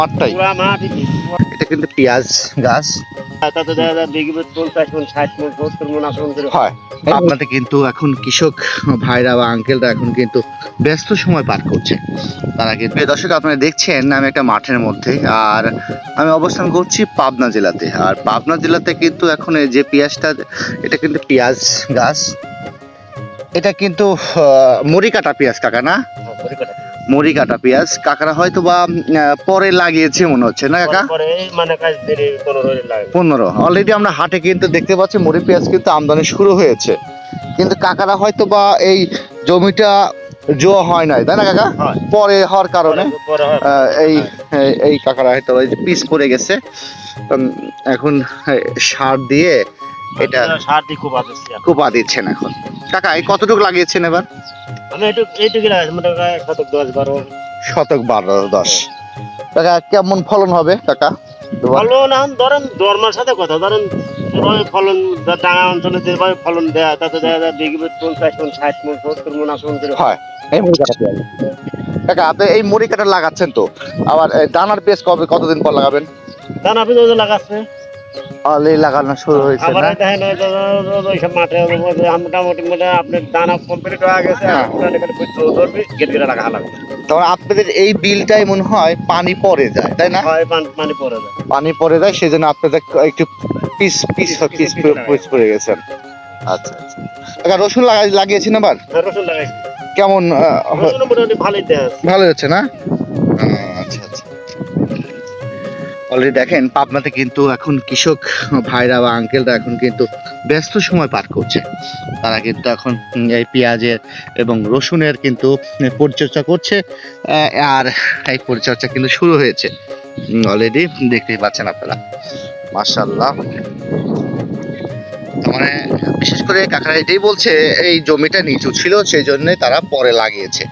মাঠটাই এটা। কিন্তু পেঁয়াজ গাছ। হয়। আপনাদের কিন্তু এখন কৃষক ভাইরা বা আঙ্কেলরা এখন কিন্তু ব্যস্ত সময় পার করছে। তারা কিন্তু দর্শক আপনারা দেখছেন আমি একটা মাঠের মধ্যে আর আমি অবস্থান করছি পাবনা জেলাতে। আর পাবনা জেলাতে কিন্তু এখন এই যে পেঁয়াজটা এটা কিন্তু পেঁয়াজ গাছ। এটা কিন্তু আহ, মুড়ি কাটা পেঁয়াজ কাকা না? মুড়ি কাটা পেঁয়াজ। কাকারা হয়তো বা পরে লাগিয়েছে মনে হচ্ছে না কাকা? মানে পনেরো অলরেডি আমরা হাটে কিন্তু দেখতে পাচ্ছি মরি পেঁয়াজ কিন্তু আমদানি শুরু হয়েছে। কিন্তু কাকারা হয়তো বা এই জমিটা জোয়া হয় নাই তাই না কাকা? পরে হওয়ার কারণে এই এই- কাকারা হয়তো এই যে পিস পড়ে গেছে। এখন সার দিয়ে এটা সার দিয়ে কোপা দিচ্ছেন এখন। কাকা এই কতটুকু লাগিয়েছেন এবার? আমি একটু এইটুকু লাগাইছি মানে শতক দশ বারো। শতক বারো দশ। কাকা কেমন ফলন হবে কাকা? ভালো না ধরেন দরমার সাথে কথা। ধরেন ফলন যা ডাঙা অঞ্চলে যেভাবে ফলন দেয় তাতে দেখা যায় বিঘে পঞ্চাশ মন ষাট মন সত্তর মন আসন হয়। এই মুড়ি কাটা পেঁয়াজ কাকা আপনি এই মুড়ি কাটা লাগাচ্ছেন তো? আবার দানার পেঁয়াজ কবে কতদিন পর লাগাবেন? ধান আপনি যে লাগাচ্ছে? অলরেডি লাগানো শুরু হয়েছে না? দেখেন ওই ওইসব মাঠে মোটামুটি মোটা আপনার দানা কমপ্লিট হয়ে গেছে হ্যাঁ। এখন খালি ধরবি গেট গেটে লাগা লাগবে। তখন আপনাদের এই বিলটাই মনে হয় পানি পড়ে যায় তাই না? পানি পড়ে যায়। পানি পড়ে যায় সেই জন্য আপনাদের একটু পিস পিস পিস পিস পড়ে গেছেন আচ্ছা আচ্ছা। রসুন লাগাই লাগিয়েছেন আবার? আর রসুন লাগাইছি। কেমন ভালোই ভালো হচ্ছে না? আচ্ছা আচ্ছা। অলরেডি দেখেন, পাবনাতে কিন্তু এখন কৃষক ভাইরা বা আঙ্কেলরা এখন কিন্তু ব্যস্ত সময় পার করছে। তারা কিন্তু এখন এই পেঁয়াজের এবং রসুনের কিন্তু পরিচর্যা করছে আর এই পরিচর্যা কিন্তু শুরু হয়েছে। অলরেডি দেখতেই পাচ্ছেন আপনারা। মার্শাল্লাহ মানে বিশেষ করে কাকারা এটাই বলছে এই জমিটা নিচু ছিল সেই জন্য তারা পরে লাগিয়েছে।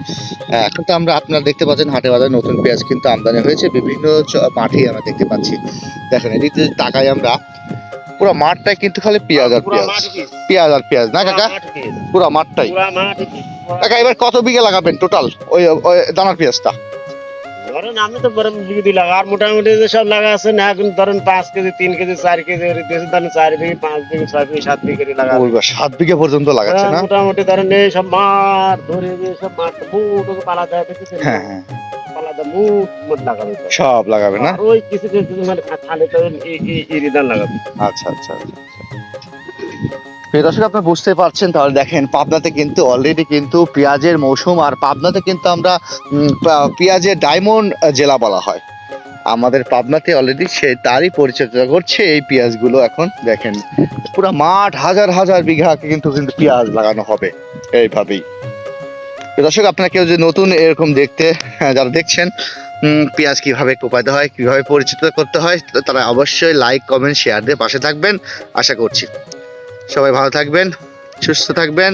এখন তো আমরা আপনারা দেখতে পাচ্ছেন হাটে বাজারে নতুন পেঁয়াজ কিন্তু আমদানি হয়েছে। বিভিন্ন মাঠে আমরা দেখতে পাচ্ছি। দেখেন এদিকে তাকাই আমরা পুরো মাঠটাই কিন্তু খালি পেঁয়াজ আর পেঁয়াজ। পেঁয়াজ আর পেঁয়াজ না কাকা? পুরো মাঠটাই। কাকা এবার কত বিঘা লাগাবেন টোটাল ওই ওই দানার পেঁয়াজটা? ধরেন আমি তো বরং দিই লাগা আর মোটামুটি যে সব লাগা আছে না এখন ধরেন পাঁচ কেজি তিন কেজি চার কেজি দেশে ধরেন চার বিঘে পাঁচ বিঘে ছয় বিঘে সাত বিঘে লাগা ওই বা সাত বিঘা পর্যন্ত লাগাচ্ছে না? হ্যাঁ, মোটামুটি ধরেন এই সব মাঠ ধরে যে সব মাঠ মুট পালা দেয় দেখেছেন হ্যাঁ হ্যাঁ। দেয় সব লাগাবে না? ওই কিছু কিছু মানে খালি তো এই লাগাবে। আচ্ছা আচ্ছা আচ্ছা। প্রিয় দর্শক আপনি বুঝতে পারছেন তাহলে দেখেন পাবনাতে কিন্তু অলরেডি কিন্তু পেঁয়াজের মৌসুম আর পাবনাতে কিন্তু আমরা পেঁয়াজের ডায়মন্ড জেলা বলা হয়। আমাদের পাবনাতে অলরেডি সে তারই পরিচর্যা করছে এই পেঁয়াজগুলো এখন দেখেন। পুরো মাঠ হাজার হাজার বিঘা কিন্তু কিন্তু পেঁয়াজ লাগানো হবে এইভাবেই। দর্শক আপনারা কেউ যদি নতুন এরকম দেখতে হ্যাঁ, যারা দেখছেন পেঁয়াজ কীভাবে কোপাতে হয় কীভাবে পরিচিত করতে হয় তারা অবশ্যই লাইক কমেন্ট শেয়ার দিয়ে পাশে থাকবেন। আশা করছি। সবাই ভালো থাকবেন সুস্থ থাকবেন।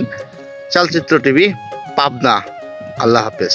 চলচ্চিত্র টিভি পাবনা। আল্লাহ হাফেজ।